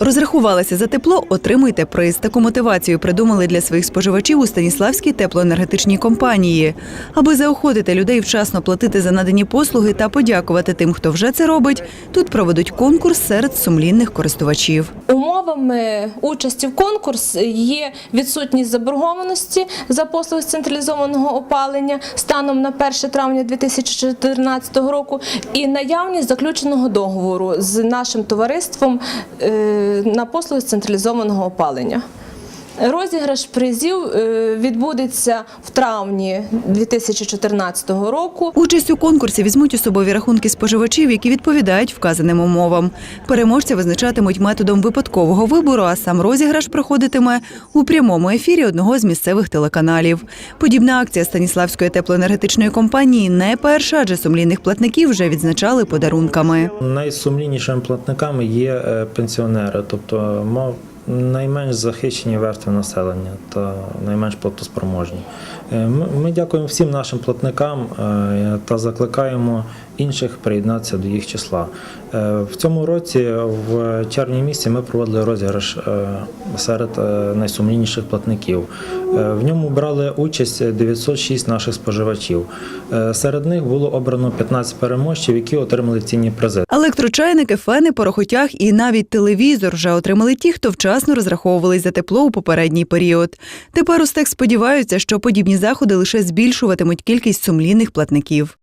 Розрахувалися за тепло, отримуйте приз. Таку мотивацію придумали для своїх споживачів у Станіславській теплоенергетичній компанії. Аби заохотити людей вчасно платити за надані послуги та подякувати тим, хто вже це робить. Тут проведуть конкурс серед сумлінних користувачів. Умовами участі в конкурс є відсутність заборгованості за послуги з централізованого опалення станом на 1 травня 2014 року і наявність заключеного договору з нашим товариством е, на послуги з централізованого опалення. Розіграш призів е, відбудеться в травні 2014 року. Участь у конкурсі візьмуть особові рахунки споживачів, які відповідають вказаним умовам. Переможця визначатимуть методом випадкового вибору, а сам розіграш проходитиме у прямому ефірі одного з місцевих телеканалів. Подібна акція Станіславської теплоенергетичної компанії не перша, адже сумлінних платників вже відзначали подарунками. Найсумліннішими платниками є е, пенсіонери, тобто мав найменш захищені верстви населення та найменш платоспроможні. Е, Ми, дякуємо всім нашим платникам е, та закликаємо інших приєднатися до їх числа. Е, В цьому році, в червні місяці, ми проводили розіграш е, серед е, найсумлінніших платників. В ньому брали участь 906 наших споживачів. Серед них було обрано 15 переможців, які отримали цінні призи. Електрочайники, фени, порохотяг і навіть телевізор вже отримали ті, хто вчасно розраховувались за тепло у попередній період. Тепер Устек сподіваються, що подібні заходи лише збільшуватимуть кількість сумлінних платників.